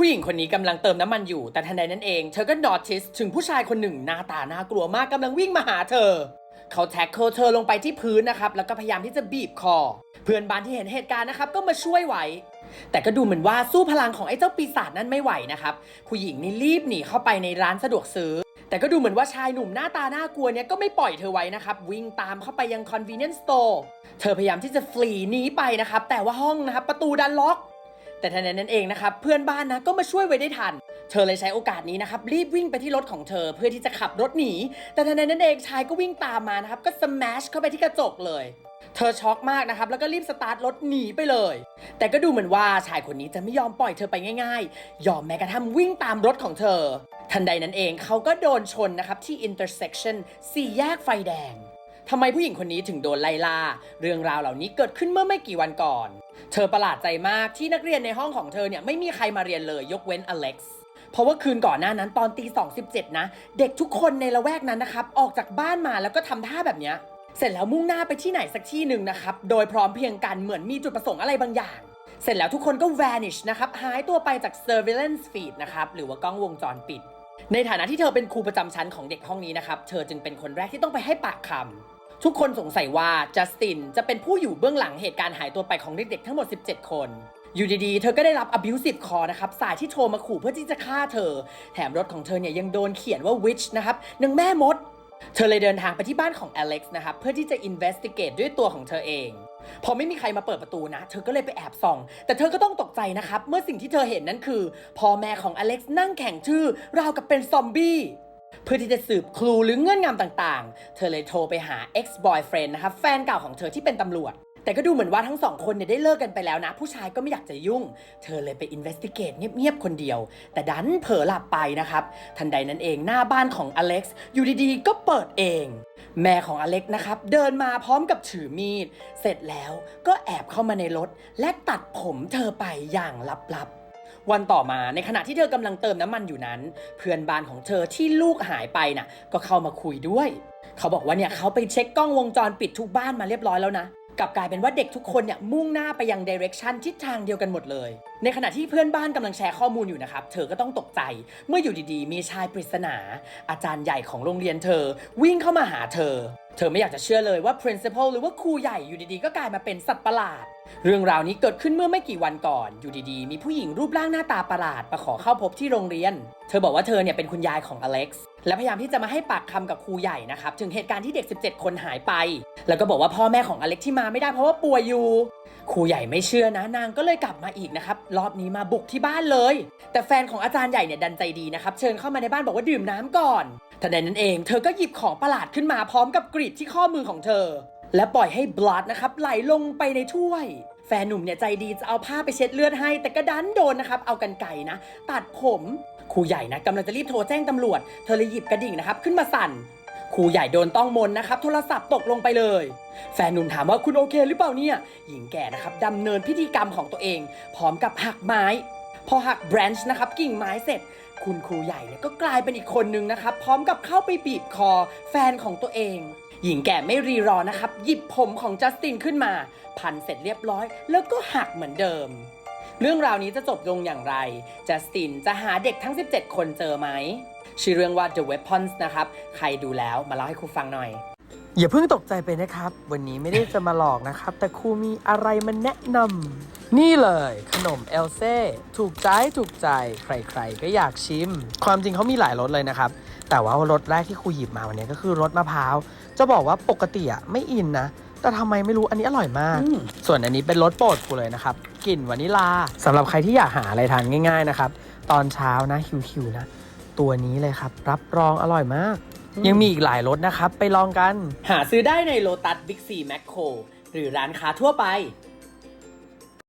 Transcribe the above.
ผู้หญิงคนนี้กำลังเติมน้ำมันอยู่ แต่ทันใดนั้นเอง เธอก็ดอทิสถึงผู้ชายคนหนึ่งหน้าตาน่ากลัวมากกำลังวิ่งมาหาเธอ เขาแท็กเเธอลงไปที่พื้นนะครับ แล้วก็พยายามที่จะบีบคอ เพื่อนบ้านที่เห็นเหตุการณ์นะครับก็มาช่วยไว้ แต่ก็ดูเหมือนว่าสู้พลังของไอ้เจ้าปีศาจนั้นไม่ไหวนะครับ ผู้หญิงนี่รีบหนีเข้าไปในร้านสะดวกซื้อ แต่ก็ดูเหมือนว่าชายหนุ่มหน้าตาน่ากลัวเนี่ยก็ไม่ปล่อยเธอไว้นะครับ วิ่งตามเข้าไปยัง convenience store เธอพยายามที่จะฟลีหนีไปนะครับ แต่ว่าห้องนะครับประตูดันล็อก แต่ทันใดนั้นเองนะครับเพื่อนบ้านนะก็มาช่วยไว้ได้ทัน เธอเลยใช้โอกาสนี้นะครับรีบวิ่งไปที่รถของเธอเพื่อที่จะขับรถหนี แต่ทันใดนั้นเองชายก็วิ่งตามมานะครับก็สแมชเข้าไปที่กระจกเลย เธอช็อกมากนะครับแล้วก็รีบสตาร์ทรถหนีไปเลย แต่ก็ดูเหมือนว่าชายคนนี้จะไม่ยอมปล่อยเธอไปง่ายๆ ยอมแม้กระทั่งวิ่งตามรถของเธอ ทันใดนั้นเองเขาก็โดนชนนะครับที่ intersection สี่แยกไฟแดง ทำไมผู้หญิงคนนี้ถึงโดนไล่ล่า เรื่องราวเหล่านี้เกิดขึ้นเมื่อไม่กี่วันก่อน เธอประหลาดใจมากที่นักเรียนในห้องของเธอเนี่ยไม่มีใครมาเรียนเลยยกเว้นอเล็กซ์เพราะว่าคืนก่อนหน้านั้นตอนตีสองสิบเจ็ดนะ เด็กทุกคนในละแวกนั้นนะครับ ออกจากบ้านมาแล้วก็ทำท่าแบบเนี้ยเสร็จแล้วมุ่งหน้าไปที่ไหนสักที่หนึ่งนะครับ โดยพร้อมเพียงกันเหมือนมีจุดประสงค์อะไรบางอย่าง เสร็จแล้วทุกคนก็ vanish นะครับ หายตัวไปจาก surveillance feed นะครับ หรือว่ากล้องวงจรปิด ในฐานะที่เธอเป็นครูประจำชั้นของเด็กห้องนี้นะครับ เธอจึงเป็นคนแรกที่ต้องไปให้ปากคำ ทุกคนสงสัยว่าจัสตินจะเป็นผู้อยู่เบื้องหลังเหตุการณ์หายตัวไปของเด็กๆทั้งหมด 17 คน อยู่ดีๆ เธอก็ได้รับ abusive call นะครับ สายที่โทรมาขู่เพื่อที่จะฆ่าเธอ แถมรถของเธอเนี่ยยังโดนเขียนว่า witch นะครับนางแม่มด เธอเลยเดินทางไปที่บ้านของอเล็กซ์นะครับ เพื่อที่จะ investigate ด้วยตัวของเธอเอง พอไม่มีใครมาเปิดประตูนะ เธอก็เลยไปแอบส่อง แต่เธอก็ต้องตกใจนะครับ เมื่อสิ่งที่เธอเห็นนั้นคือพ่อแม่ของอเล็กซ์นั่งแข่งชื่อราวกับเป็นซอมบี้ พื่อที่จะสืบคลูหรือเงื่อนงำต่างๆ เธอเลยโทรไปหา ex boyfriend นะครับแฟนเก่าของเธอที่เป็นตำรวจ แต่ก็ดูเหมือนว่าทั้งสองคนเนี่ยได้เลิกกันไปแล้วนะ ผู้ชายก็ไม่อยากจะยุ่ง เธอเลยไป investigate เงียบๆคนเดียว แต่ดันเผลอหลับไปนะครับ ทันใดนั้นเองหน้าบ้านของอเล็กซ์อยู่ดีๆ ก็เปิดเอง แม่ของอเล็กนะครับ เดินมาพร้อมกับถือมีด เสร็จแล้วก็แอบเข้ามาในรถ และตัดผมเธอไปอย่างลับๆ วันต่อมาในขณะที่เธอกำลังเติมน้ำมันอยู่นั้น เพื่อนบ้านของเธอที่ลูกหายไปน่ะ ก็เข้ามาคุยด้วย เขาบอกว่าเนี่ยเขาไปเช็คกล้องวงจรปิดทุกบ้านมาเรียบร้อยแล้วนะกลับกลายเป็นว่าเด็กทุกคนเนี่ยมุ่งหน้าไปยังเดเรคชันทิศทางเดียวกันหมดเลย ในขณะที่เพื่อนบ้านกำลังแชร์ข้อมูลอยู่นะครับ เธอก็ต้องตกใจ เมื่ออยู่ดีๆ มีชายปริศนา อาจารย์ใหญ่ของโรงเรียนเธอ วิ่งเข้ามาหาเธอ เธอไม่อยากจะเชื่อเลยว่า principal หรือว่าครูใหญ่อยู่ดีๆ ก็กลายมาเป็นสัตว์ประหลาด เรื่องราวนี้เกิดขึ้นเมื่อไม่กี่วันก่อน อยู่ดีๆ มีผู้หญิงรูปร่างหน้าตาประหลาดมาขอเข้าพบที่โรงเรียน เธอบอกว่าเธอเนี่ยเป็นคุณยายของอเล็กซ์และพยายามที่จะมาให้ปากคำกับครูใหญ่นะครับ ถึงเหตุการณ์ที่เด็ก 17 คนหายไป แล้วก็บอกว่าพ่อแม่ของอเล็กซ์ที่มาไม่ได้เพราะว่าป่วยอยู่ ครูใหญ่ไม่เชื่อนะนางก็เลยกลับมาอีกนะครับ รอบนี้มาบุกที่บ้านเลย แต่แฟนของอาจารย์ใหญ่เนี่ยดันใจดีนะครับ เชิญเข้ามาในบ้านบอกว่าดื่มน้ำก่อน ทันใดนั้นเอง เธอก็หยิบของประหลาดขึ้นมาพร้อมกับกรีดที่ข้อมือของเธอ และปล่อยให้บลัดนะครับไหลลงไปในถ้วย แฟนหนุ่มเนี่ยใจดีจะเอาผ้าไปเช็ดเลือดให้ แต่ก็ดันโดนนะครับเอากันไก่นะ ตัดผมครูใหญ่นะกำลังจะรีบโทรแจ้งตำรวจ เธอเลยหยิบกระดิ่งนะครับขึ้นมาสั่นครูใหญ่โดนต้องมนนะครับ โทรศัพท์ตกลงไปเลย แฟนหนุ่มถามว่าคุณโอเคหรือเปล่าเนี่ย หญิงแก่นะครับดำเนินพิธีกรรมของตัวเอง พร้อมกับหักไม้ พอหักแบรนช์นะครับกิ่งไม้เสร็จ คุณครูใหญ่เนี่ยก็กลายเป็นอีกคนนึงนะครับ พร้อมกับเข้าไปบีบคอแฟนของตัวเอง หญิงแก่ไม่รีรอนะครับ หยิบผมของจัสตินขึ้นมา พันเสร็จเรียบร้อย แล้วก็หักเหมือนเดิม เรื่องราวนี้จะจบลงอย่างไร จัสตินจะหาเด็กทั้ง 17 คนเจอไหมชื่อเรื่องว่า The Weapons นะครับ ใครดูแล้วมาเล่าให้ครูฟังหน่อย อย่าเพิ่งตกใจไปนะครับ วันนี้ไม่ได้จะมาหลอกนะครับ แต่ครูมีอะไรมาแนะนำ นี่เลยขนมเอลเซ่ถูกใจถูกใจใครๆ ก็อยากชิม ความจริงเขามีหลายรสเลยนะครับ แต่ว่ารสแรกที่ครูหยิบมาวันนี้ก็คือรสมะพร้าว จะบอกว่าปกติอะไม่อินนะ แต่ทำไมไม่รู้อันนี้อร่อยมากอืมส่วนอันนี้เป็นรสโปรดครูเลยนะครับกลิ่นวานิลาสำหรับใครที่อยากหาอะไรทานง่าย ๆนะครับ ตอนเช้านะหิวๆนะ ตัวนี้เลยครับ รับรองอร่อยมาก ยังมีอีกหลายรสนะครับไปลองกัน หาซื้อได้ในโลตัสบิ๊กซีแมคโครหรือร้านค้าทั่วไป